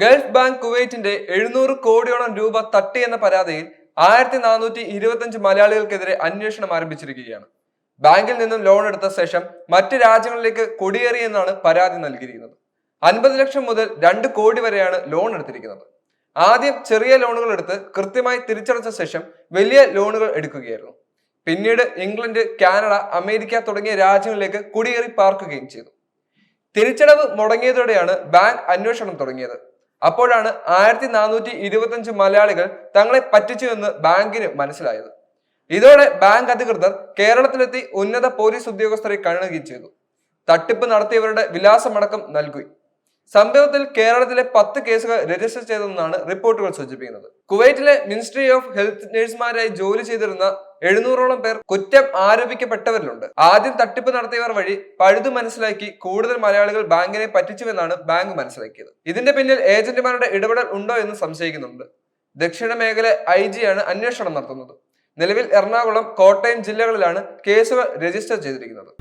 Gulf bank കുവൈറ്റിന്റെ എഴുന്നൂറ് കോടിയോളം രൂപ തട്ടി എന്ന പരാതിയിൽ ആയിരത്തി നാനൂറ്റി ഇരുപത്തഞ്ച് മലയാളികൾക്കെതിരെ അന്വേഷണം ആരംഭിച്ചിരിക്കുകയാണ്. ബാങ്കിൽ നിന്നും ലോൺ എടുത്ത ശേഷം മറ്റ് രാജ്യങ്ങളിലേക്ക് കുടിയേറിയെന്നാണ് പരാതി നൽകിയിരിക്കുന്നത്. അൻപത് ലക്ഷം മുതൽ രണ്ട് കോടി വരെയാണ് ലോൺ എടുത്തിരിക്കുന്നത്. ആദ്യം ചെറിയ ലോണുകൾ എടുത്ത് കൃത്യമായി തിരിച്ചടച്ച ശേഷം വലിയ ലോണുകൾ എടുക്കുകയായിരുന്നു. പിന്നീട് ഇംഗ്ലണ്ട് കാനഡ അമേരിക്ക തുടങ്ങിയ രാജ്യങ്ങളിലേക്ക് കുടിയേറി പാർക്കുകയും ചെയ്തു. തിരിച്ചടവ് മുടങ്ങിയതോടെയാണ് ബാങ്ക് അന്വേഷണം തുടങ്ങിയത്. അപ്പോഴാണ് ആയിരത്തി നാനൂറ്റി ഇരുപത്തഞ്ച് മലയാളികൾ തങ്ങളെ പറ്റിച്ചു എന്ന് ബാങ്കിന് മനസ്സിലായത്. ഇതോടെ ബാങ്ക് അധികൃതർ കേരളത്തിലെത്തി ഉന്നത പോലീസ് ഉദ്യോഗസ്ഥരെ കാണുകയും ചെയ്തു. തട്ടിപ്പ് നടത്തിയവരുടെ വിലാസമടക്കം നൽകി. സംഭവത്തിൽ കേരളത്തിലെ പത്ത് കേസുകൾ രജിസ്റ്റർ ചെയ്തെന്നാണ് റിപ്പോർട്ടുകൾ സൂചിപ്പിക്കുന്നത്. കുവൈറ്റിലെ മിനിസ്ട്രി ഓഫ് ഹെൽത്ത് നഴ്സുമാരായി ജോലി ചെയ്തിരുന്ന എഴുന്നൂറോളം പേർ കുറ്റം ആരോപിക്കപ്പെട്ടവരിലുണ്ട്. ആദ്യം തട്ടിപ്പ് നടത്തിയവർ വഴി പഴുതു മനസ്സിലാക്കി കൂടുതൽ മലയാളികൾ ബാങ്കിനെ പറ്റിച്ചുവെന്നാണ് ബാങ്ക് മനസ്സിലാക്കിയത്. ഇതിന്റെ പിന്നിൽ ഏജന്റുമാരുടെ ഇടപെടൽ ഉണ്ടോ എന്ന് സംശയിക്കുന്നുണ്ട്. ദക്ഷിണ മേഖല ഐ ജിയാണ് അന്വേഷണം നടത്തുന്നത്. നിലവിൽ എറണാകുളം കോട്ടയം ജില്ലകളിലാണ് കേസുകൾ രജിസ്റ്റർ ചെയ്തിരിക്കുന്നത്.